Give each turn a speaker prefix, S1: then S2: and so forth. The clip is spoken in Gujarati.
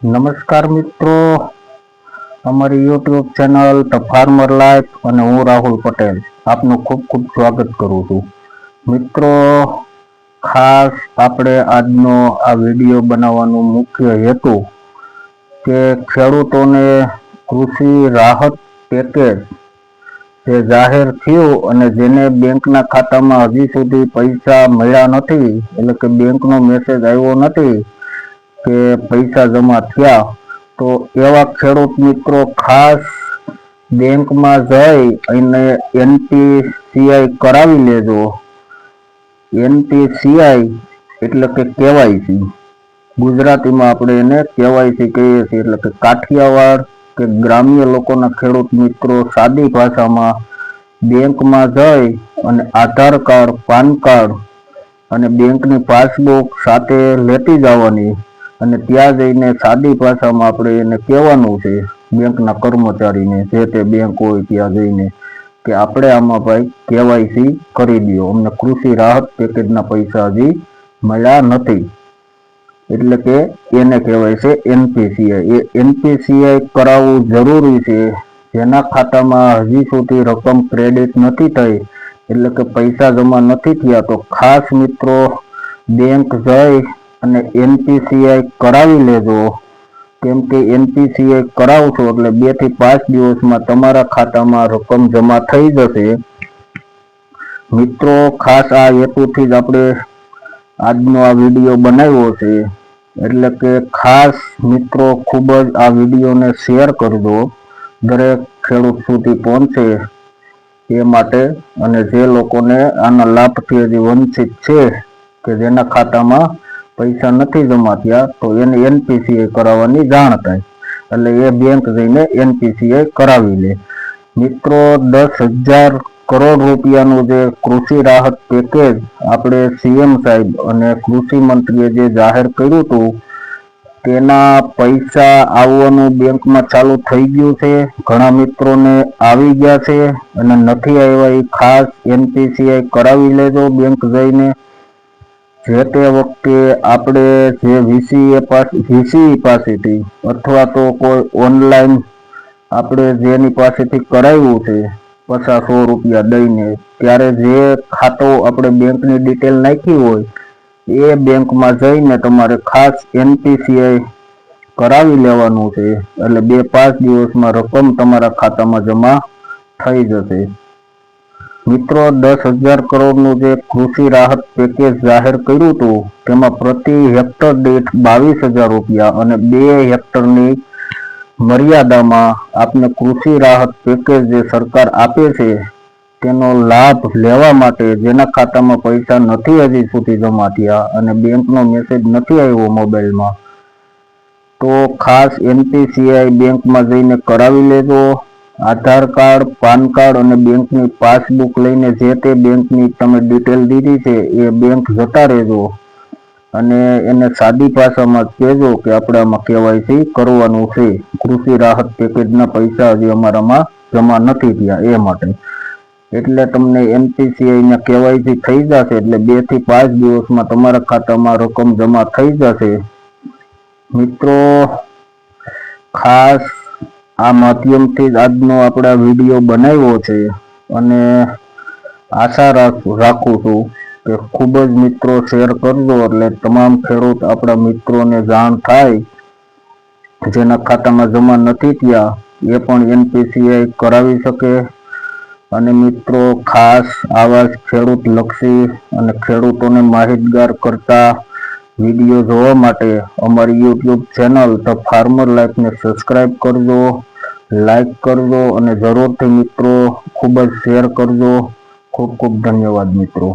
S1: નમસ્કાર મિત્રો. અમારી YouTube channel the farmer life અને હું રાહુલ પટેલ આપનું ખૂબ ખૂબ સ્વાગત કરું છું. મિત્રો, ખાસ આપણે આજનો આ વીડિયો બનાવવાનો મુખ્ય હેતુ કે ખેડૂતોને કૃષિ રાહત પેકેજ જે જાહેર થયું અને જેને બેંકના ખાતામાં હજી સુધી પૈસા મળ્યા નથી, એટલે કે બેંકનો મેસેજ આવ્યો નથી કે પૈસા જમા થયા, તો એવા ખેડૂત મિત્રો ખાસ બેંકમાં જઈ અને એનપીસીઆઈ કરાવી લેજો. એનપીસીઆઈ એટલે કે કેવાયસી. ગુજરાતીમાં આપણે એને કેવાયસી કહીએ છીએ, એટલે કે કાઠિયાવાડ કે ગ્રામ્ય લોકોના ખેડૂત મિત્રો સાદી ભાષામાં બેંકમાં જઈ અને આધાર કાર્ડ, પાન કાર્ડ અને બેંકની પાસબુક સાથે લેતી જવાની. અને ત્યાં જઈને સાદી ભાષામાં આપણે એને કહેવાનું છે, બેંકના કર્મચારીને, જે તે બેંક હોય ત્યાં જઈને, કે આપણે આમાં ભાઈ કેવાયસી કરી દો અમને કૃષિ રાહત પેકેજના પૈસા હજી મળ્યા નથી. એટલે કે એને કહેવાય છે એનપીસીઆઈ. એ એનપીસીઆઈ કરાવવું જરૂરી છે. જેના ખાતામાં હજી સુધી રકમ ક્રેડિટ નથી થઈ, એટલે કે પૈસા જમા નથી થયા, તો ખાસ મિત્રો, બેંક જઈ અને એનપીસીઆઈ કરાવી લેજો. કેમ કે એનપીસીઆઈ કરાવશો એટલે બેથી પાંચ દિવસમાં તમારા ખાતામાં રકમ જમા થઈ જશે. મિત્રો, ખાસ આ હેતુથી જ આપણે આજનો આ વીડિયો બનાવ્યો છે. એટલે કે ખાસ મિત્રો, ખૂબ જ આ વિડીયોને શેર કરજો. દરેક ખેડૂત સુધી પહોંચે એ માટે અને જે લોકોને આના લાભથી હજી વંચિત છે કે જેના ખાતામાં પૈસા નથી જમા થયા, તો એને એનપીસીઆઈ કરાવવાની જાણ થાય. એટલે એ બેંક જઈને એનપીસીઆઈ કરાવી લે. મિત્રો, દસ હજાર કરોડ રૂપિયાનું જે કૃષિ રાહત પેકેજ આપણે સીએમ સાહેબ અને કૃષિ મંત્રીએ જે જાહેર કર્યું હતું, તેના પૈસા આવવાનું બેંકમાં ચાલુ થઈ ગયું છે. ઘણા મિત્રોને આવી ગયા છે અને નથી આવ્યા એ ખાસ એનપીસીઆઈ કરાવી લેજો બેંક જઈને. જે તે વખતે આપણે જે વીસી પાસે વીસી પાસેથી અથવા તો કોઈ ઓનલાઈન આપણે જેની પાસેથી કરાવ્યું છે પચાસ સો રૂપિયા દઈને, ત્યારે જે ખાતું આપણે બેંકની ડિટેલ નાખી હોય, એ બેંકમાં જઈને તમારે ખાસ એનપીસીઆઈ કરાવી લેવાનું છે. એટલે બે પાંચ દિવસમાં રકમ તમારા ખાતામાં જમા થઈ જશે. મિત્રો, દસ હજાર કરોડનું જે કૃષિ રાહત પેકેજ જાહેર કર્યું હતું, તેમાં પ્રતિ હેક્ટર દીઠ બાવીસ હજાર રૂપિયા અને બે હેક્ટરની મર્યાદામાં આપને કૃષિ રાહત પેકેજ જે સરકાર આપે છે, તેનો લાભ લેવા માટે જેના ખાતામાં પૈસા નથી હજી સુધી જમા થયા અને બેંકનો મેસેજ નથી આવ્યો મોબાઈલમાં. તો ખાસ એનપીસીઆઈ બેંકમાં જઈને કરાવી લેજો. આધાર કાર્ડ, પાન કાર્ડ અને બેંકની પાસબુક લઈને જે તે બેંકની તમે ડિટેલ દીધી છે, એ બેંક જતા રહેજો. અને એને સાદી ભાષામાં કહેજો કે આપણે આમાં કેવાયસી કરવાનું છે. કૃષિ રાહત પેકેજના પૈસા હજી અમારામાં જમા નથી થયા એ માટે. એટલે તમને એનપીસીઆઈના કેવાયસી થઈ જશે, એટલે બેથી પાંચ દિવસમાં તમારા ખાતામાં રકમ જમા થઈ જશે. મિત્રો, ખાસ આ માધ્યમથી જ આજનો આપણે વીડિયો બનાવ્યો છે અને આશા રાખું છું કે ખૂબ જ મિત્રો શેર કરજો એટલે તમામ ખેડૂત આપણા મિત્રોને જાણ થાય. જેના ખાતામાં જમા નથી થયા, એ પણ એનપીસીઆઈ કરાવી શકે. અને મિત્રો, ખાસ આવા ખેડૂત લક્ષી અને ખેડૂતોને માહિતગાર કરતા વીડિયો જોવા માટે અમારી યુટ્યુબ ચેનલ ધ ફાર્મર લાઈફને સબસ્ક્રાઈબ કરજો. લાઈક કરજો અને જરૂરથી મિત્રો ખૂબ જ શેર કરજો. ખૂબ ખૂબ ધન્યવાદ મિત્રો.